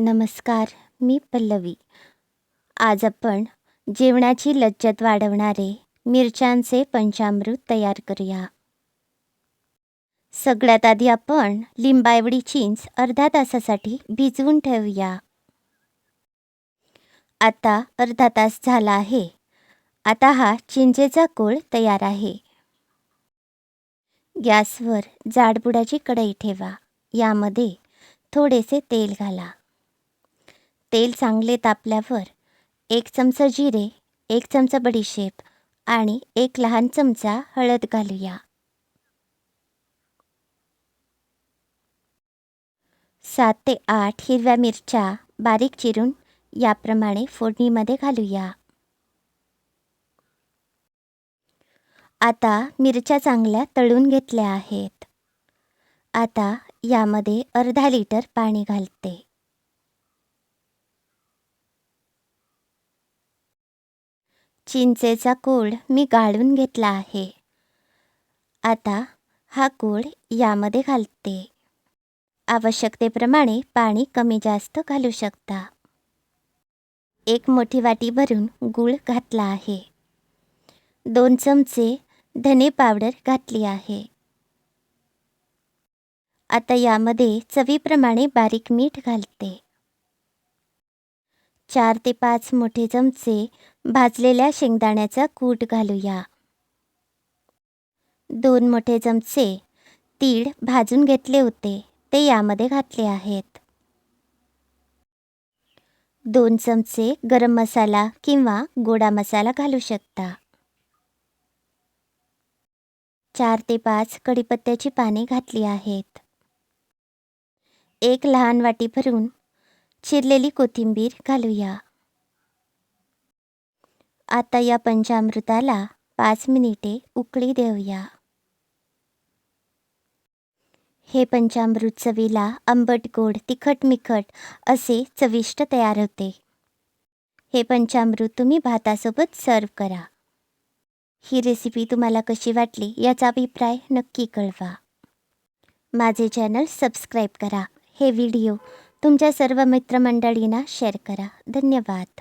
नमस्कार मी पल्लवी. आज आपण जेवणाची लज्जत वाढवणारे मिरच्यांचे पंचामृत तयार करूया. सगळ्यात आधी आपण लिंबाएवढी चिंच अर्धा तासासाठी भिजवून ठेवूया. आता अर्धा तास झाला आहे. आता हा चिंचेचा कोळ तयार आहे. गॅसवर जाडबुडाची कढई ठेवा. यामध्ये थोडेसे तेल घाला. तेल चांगले तापल्यावर एक चमचा जिरे एक चमचा बडीशेप आणि एक लहान चमचा हळद घालूया. सात ते आठ हिरव्या मिरच्या बारीक चिरून याप्रमाणे फोडणीमध्ये घालूया. आता मिरच्या चांगल्या तळून घेतल्या आहेत. आता यामध्ये अर्धा लिटर पाणी घालते. चिंचेचा कोळ मी गाळून घेतला आहे. आता हा कोळ यामध्ये घालते. आवश्यकतेप्रमाणे पाणी कमी जास्त घालू शकता. एक मोठी वाटी भरून गूळ घातला आहे. दोन चमचे धने पावडर घातली आहे. आता यामध्ये चवीप्रमाणे बारीक मीठ घालते. चार ते पाच मोठे चमचे भाजलेल्या शेंगदाण्याचा कूट घालूया. दोन मोठे चमचे तीळ भाजून घेतले होते. ते यामध्ये घातले आहेत. दोन चमचे गरम मसाला किंवा गोडा मसाला घालू शकता. चार ते पाच कढीपत्त्याची पाने घातली आहेत. एक लहान वाटी भरून चिरलेली कोथिंबीर घालूया. आता या पंचामृताला पाच मिनिटे उकळी देऊया. हे पंचामृत चवीला आंबट गोड तिखट मिखट असे चविष्ट तयार होते. हे पंचामृत तुम्ही भातासोबत सर्व करा. ही रेसिपी तुम्हाला कशी वाटली याचा अभिप्राय नक्की कळवा. माझे चॅनल सबस्क्राईब करा. हे व्हिडिओ तुमच्या सर्व मित्रमंडळींना शेअर करा. धन्यवाद.